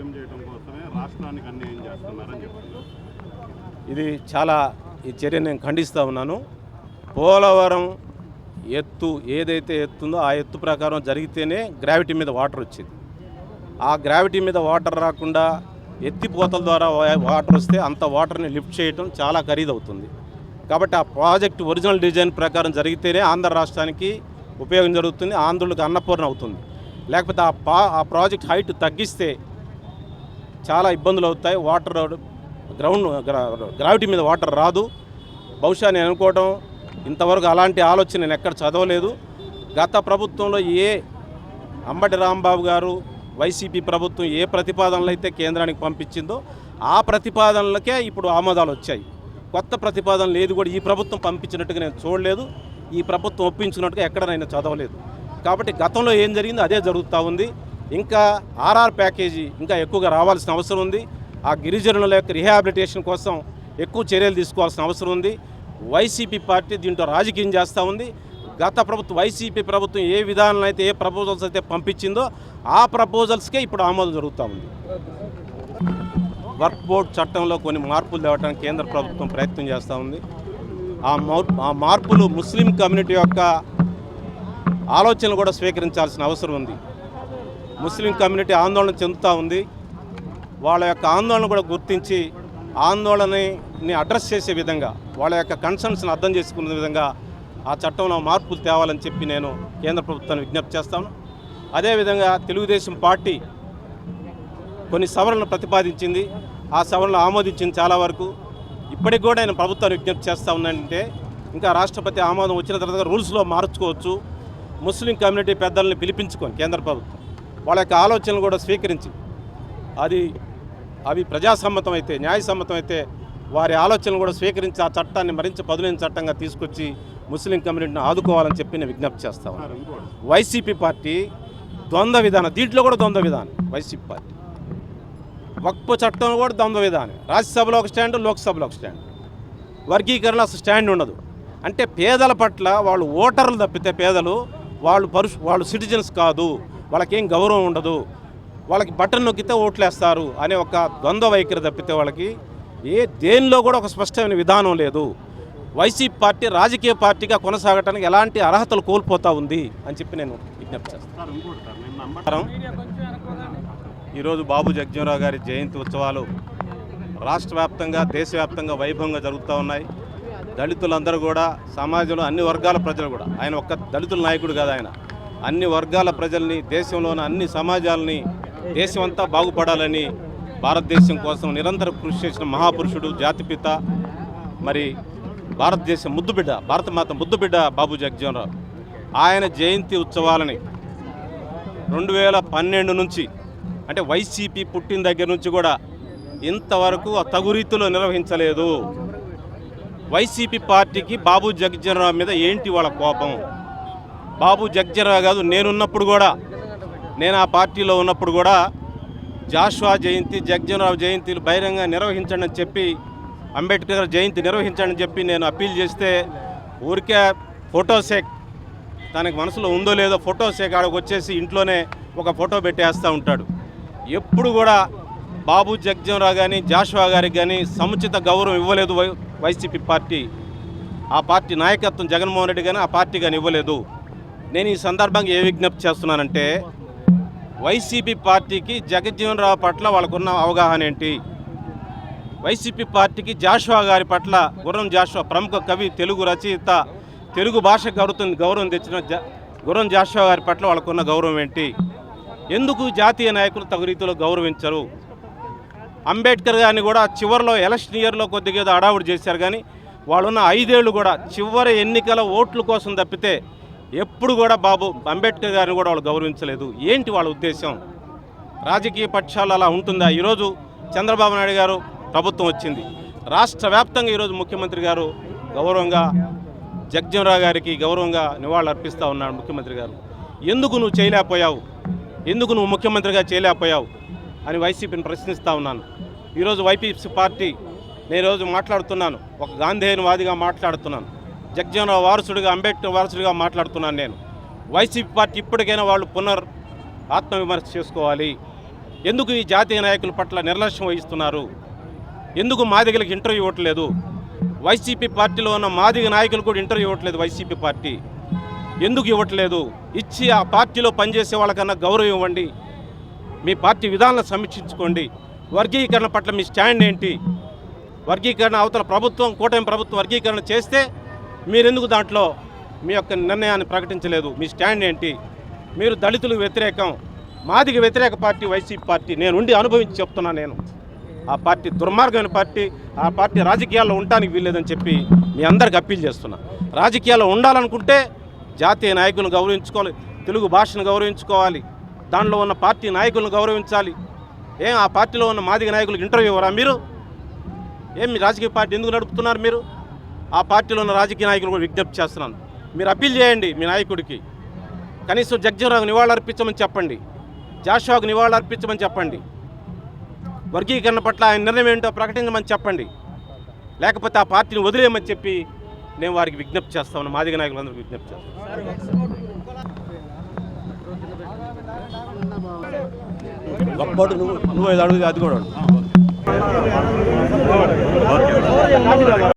CM చేయడం కోసమే రాష్ట్రానికి అన్యాయం చేస్తున్నారని చెప్తున్నారు. ఇది చాలా ఈ చర్య నేను ఖండిస్తూ ఉన్నాను. పోలవరం ఎత్తు ఏదైతే ఎత్తుందో ఆ ఎత్తు ప్రకారం జరిగితేనే గ్రావిటీ మీద వాటర్ వచ్చేది. ఆ గ్రావిటీ మీద వాటర్ రాకుండా ఎత్తిపోతల ద్వారా వాటర్ వస్తే అంత వాటర్ని లిఫ్ట్ చేయడం చాలా ఖరీదవుతుంది. కాబట్టి ఆ ప్రాజెక్ట్ ఒరిజినల్ డిజైన్ ప్రకారం జరిగితేనే ఆంధ్ర రాష్ట్రానికి ఉపయోగం జరుగుతుంది ఆంధ్రులకు అన్నపూర్ణ అవుతుంది. లేకపోతే ఆ పా ఆ ప్రాజెక్ట్ హైట్ తగ్గిస్తే చాలా ఇబ్బందులు అవుతాయి. వాటర్ గ్రౌండ్ గ్రా- గ్రావిటీ మీద వాటర్ రాదు. బహుశా నేను అనుకోవడం ఇంతవరకు అలాంటి ఆలోచన నేను ఎక్కడ చదవలేదు. గత ప్రభుత్వంలో ఏ అంబటి రాంబాబు గారు వైసీపీ ప్రభుత్వం ఏ ప్రతిపాదనలు అయితే కేంద్రానికి పంపించిందో ఆ ప్రతిపాదనలకే ఇప్పుడు ఆమోదాలు వచ్చాయి. కొత్త ప్రతిపాదనలు ఏది కూడా ఈ ప్రభుత్వం పంపించినట్టుగా నేను చూడలేదు. ఈ ప్రభుత్వం ఒప్పించినట్టుగా ఎక్కడ నేను చదవలేదు. కాబట్టి గతంలో ఏం జరిగిందో అదే జరుగుతూ ఉంది. ఇంకా ఆర్ఆర్ ప్యాకేజీ ఇంకా ఎక్కువగా రావాల్సిన అవసరం ఉంది. ఆ గిరిజనుల యొక్క రిహాబిలిటేషన్ కోసం ఎక్కువ చర్యలు తీసుకోవాల్సిన అవసరం ఉంది. వైసీపీ పార్టీ దీంట్లో రాజకీయం చేస్తూ ఉంది. గత ప్రభుత్వం వైసీపీ ప్రభుత్వం ఏ విధానం అయితే ఏ ప్రపోజల్స్ అయితే పంపించిందో ఆ ప్రపోజల్స్కే ఇప్పుడు ఆమోదం జరుగుతూ ఉంది. వర్క్ బోర్డ్ చట్టంలో కొన్ని మార్పులు తేవడానికి కేంద్ర ప్రభుత్వం ప్రయత్నం చేస్తూ ఉంది. ఆ ఆ మార్పులు ముస్లిం కమ్యూనిటీ యొక్క ఆలోచనలు కూడా స్వీకరించాల్సిన అవసరం ఉంది. ముస్లిం కమ్యూనిటీ ఆందోళన చెందుతూ ఉంది. వాళ్ళ యొక్క ఆందోళన కూడా గుర్తించి ఆందోళనని అడ్రస్ చేసే విధంగా వాళ్ళ యొక్క కన్సర్న్స్ని అర్థం చేసుకునే విధంగా ఆ చట్టంలో మార్పులు తేవాలని చెప్పి నేను కేంద్ర ప్రభుత్వాన్ని విజ్ఞప్తి చేస్తాను. అదేవిధంగా తెలుగుదేశం పార్టీ కొన్ని సవరణలు ప్రతిపాదించింది. ఆ సవరణలు ఆమోదించింది చాలా వరకు. ఇప్పటికి కూడా నేను ప్రభుత్వాన్ని విజ్ఞప్తి చేస్తూ ఉన్నానంటే ఇంకా రాష్ట్రపతి ఆమోదం వచ్చిన తర్వాత రూల్స్లో మార్చుకోవచ్చు. ముస్లిం కమ్యూనిటీ పెద్దల్ని పిలిపించుకొని కేంద్ర ప్రభుత్వం. వాళ్ళ యొక్క ఆలోచనలు కూడా స్వీకరించి అది అవి ప్రజాసమ్మతం అయితే న్యాయసమ్మతం అయితే వారి ఆలోచనలు కూడా స్వీకరించి ఆ చట్టాన్ని మరింత పదులైన చట్టంగా తీసుకొచ్చి ముస్లిం కమ్యూనిటీని ఆదుకోవాలని చెప్పి నేను విజ్ఞప్తి చేస్తాను వైసీపీ పార్టీ ద్వంద్వ విధానం దీంట్లో కూడా ద్వంద్వ విధానం వైసీపీ పార్టీ. వక్ఫ్ చట్టం కూడా ద్వంద్వ విధానం. రాజ్యసభలో ఒక స్టాండ్ లోక్సభలో ఒక స్టాండ్. వర్గీకరణ అసలు స్టాండ్ ఉండదు. అంటే పేదల పట్ల వాళ్ళు ఓటర్లు తప్పితే పేదలు వాళ్ళు పరుషు వాళ్ళు సిటిజన్స్ కాదు. వాళ్ళకేం గౌరవం ఉండదు. వాళ్ళకి బటన్ నొక్కితే ఓట్లేస్తారు అనే ఒక ద్వంద్వ వైఖరి తప్పితే వాళ్ళకి ఏ దేనిలో కూడా ఒక స్పష్టమైన విధానం లేదు. వైసీపీ పార్టీ రాజకీయ పార్టీగా కొనసాగటానికి ఎలాంటి అర్హతలు కోల్పోతా ఉంది అని చెప్పి నేను విజ్ఞప్తి చేస్తాను. ఈరోజు బాబు జగ్జీవరావు గారి జయంతి ఉత్సవాలు రాష్ట్ర వ్యాప్తంగా దేశవ్యాప్తంగా వైభవంగా జరుగుతూ ఉన్నాయి. దళితులందరూ కూడా సమాజంలో అన్ని వర్గాల ప్రజలు కూడా ఆయన ఒక్క దళితుల నాయకుడు కాదు ఆయన. అన్ని వర్గాల ప్రజల్ని దేశంలోని అన్ని సమాజాలని దేశం అంతా బాగుపడాలని భారతదేశం కోసం నిరంతరం కృషి చేసిన మహాపురుషుడు జాతిపిత మరి భారతదేశం ముద్దుబిడ్డ భారతమాత ముద్దుబిడ్డ బాబు జగజీవనరావు ఆయన జయంతి ఉత్సవాలని రెండు వేల పన్నెండు నుంచి అంటే వైసీపీ పుట్టిన దగ్గర నుంచి కూడా ఇంతవరకు తగు రీతిలో నిర్వహించలేదు. వైసీపీ పార్టీకి బాబు జగజ్జనరావు మీద ఏంటి వాళ్ళ కోపం? బాబు జగజ్జనరావు కాదు నేనున్నప్పుడు కూడా నేను ఆ పార్టీలో ఉన్నప్పుడు కూడా జాషువా జయంతి జగజ్జనరావు జయంతిలు బహిరంగ నిర్వహించండి అని చెప్పి అంబేద్కర్ జయంతి నిర్వహించండి అని చెప్పి నేను అప్పీల్ చేస్తే ఊరికే ఫోటోసేక్ తనకి మనసులో ఉందో లేదో ఫోటో ఆడకు వచ్చేసి ఇంట్లోనే ఒక ఫోటో పెట్టేస్తూ ఉంటాడు. ఎప్పుడు కూడా బాబు జగ్జంరావు కానీ జాషువా గారికి కానీ సముచిత గౌరవం ఇవ్వలేదు వై వైసీపీ పార్టీ. ఆ పార్టీ నాయకత్వం జగన్మోహన్ రెడ్డి కానీ ఆ పార్టీ కానీ ఇవ్వలేదు. నేను ఈ సందర్భంగా ఏ విజ్ఞప్తి చేస్తున్నానంటే వైసీపీ పార్టీకి జగజ్జీవన్ రావు పట్ల వాళ్ళకున్న అవగాహన ఏంటి? వైసీపీ పార్టీకి జాషువా గారి పట్ల గుర్రం జాషువా ప్రముఖ కవి తెలుగు రచయిత తెలుగు భాష గౌరవం గౌరవం తెచ్చిన గుర్రం జాషువా గారి పట్ల వాళ్ళకున్న గౌరవం ఏంటి? ఎందుకు జాతీయ నాయకులు తగు రీతిలో గౌరవించరు? అంబేద్కర్ గారిని కూడా చివరిలో ఎలక్షన్ ఇయర్లో కొద్దిగా ఏదో అడావుడు చేశారు కానీ వాళ్ళున్న ఐదేళ్ళు కూడా చివరి ఎన్నికల ఓట్ల కోసం తప్పితే ఎప్పుడు కూడా బాబు అంబేద్కర్ గారిని కూడా వాళ్ళు గౌరవించలేదు. ఏంటి వాళ్ళ ఉద్దేశం రాజకీయ పక్షాలు అలా ఉంటుందా? ఈరోజు చంద్రబాబు నాయుడు గారు ప్రభుత్వం వచ్చింది. రాష్ట్ర వ్యాప్తంగా ఈరోజు ముఖ్యమంత్రి గారు గౌరవంగా జగ్జీవరావు గారికి గౌరవంగా నివాళులు అర్పిస్తూ ఉన్నాడు ముఖ్యమంత్రి గారు. ఎందుకు నువ్వు చేయలేకపోయావు? ఎందుకు నువ్వు ముఖ్యమంత్రిగా చేయలేకపోయావు? అని వైసీపీని ప్రశ్నిస్తూ ఉన్నాను. ఈరోజు వైపీసీ పార్టీ నేను ఈరోజు మాట్లాడుతున్నాను. ఒక గాంధేయనవాదిగా మాట్లాడుతున్నాను. జగ్జనరావు వారసుడిగా అంబేద్కర్ వారసుడిగా మాట్లాడుతున్నాను నేను. వైసీపీ పార్టీ ఇప్పటికైనా వాళ్ళు పునర్ ఆత్మవిమర్శ చేసుకోవాలి. ఎందుకు ఈ జాతీయ నాయకుల పట్ల నిర్లక్ష్యం వహిస్తున్నారు? ఎందుకు మాదిగలకు ఇంటర్వ్యూ ఇవ్వట్లేదు? వైసీపీ పార్టీలో ఉన్న మాదిగ నాయకులు కూడా ఇంటర్వ్యూ ఇవ్వట్లేదు వైసీపీ పార్టీ. ఎందుకు ఇవ్వట్లేదు? ఇచ్చి ఆ పార్టీలో పనిచేసే వాళ్ళకన్నా గౌరవం ఇవ్వండి. మీ పార్టీ విధానాలను సమీక్షించుకోండి. వర్గీకరణ పట్ల మీ స్టాండ్ ఏంటి? వర్గీకరణ అవతల ప్రభుత్వం కూటమి ప్రభుత్వం వర్గీకరణ చేస్తే మీరెందుకు దాంట్లో మీ యొక్క నిర్ణయాన్ని ప్రకటించలేదు? మీ స్టాండ్ ఏంటి? మీరు దళితులకు వ్యతిరేకం మాదిగ వ్యతిరేక పార్టీ వైసీపీ పార్టీ నేను ఉండి అనుభవించి చెప్తున్నా నేను. ఆ పార్టీ దుర్మార్గమైన పార్టీ ఆ పార్టీ రాజకీయాల్లో ఉండటానికి వీల్లేదని చెప్పి మీ అందరికి అప్పీల్ చేస్తున్నా. రాజకీయాల్లో ఉండాలనుకుంటే జాతీయ నాయకులను గౌరవించుకోవాలి తెలుగు భాషను గౌరవించుకోవాలి దానిలో ఉన్న పార్టీ నాయకులను గౌరవించాలి. ఏం ఆ పార్టీలో ఉన్న మాదిగ నాయకులకు ఇంటర్వ్యూ ఇవ్వరా మీరు? ఏం మీ రాజకీయ పార్టీ ఎందుకు నడుపుతున్నారు మీరు? ఆ పార్టీలో ఉన్న రాజకీయ నాయకులు కూడా విజ్ఞప్తి చేస్తున్నాను. మీరు అప్పీల్ చేయండి మీ నాయకుడికి. కనీసం జగ్జీవరావుకు నివాళులు అర్పించమని చెప్పండి. జాషువాకు నివాళులు అర్పించమని చెప్పండి. వర్గీకరణ పట్ల ఆయన నిర్ణయం ఏంటో ప్రకటించమని చెప్పండి. లేకపోతే ఆ పార్టీని వదిలేయమని చెప్పి నేను వారికి విజ్ఞప్తి చేస్తాను మాదిగ నాయకులందరికీ విజ్ఞప్తి చేస్తాను నువ్వు నువ్వు ఐదు అడుగు అది కూడా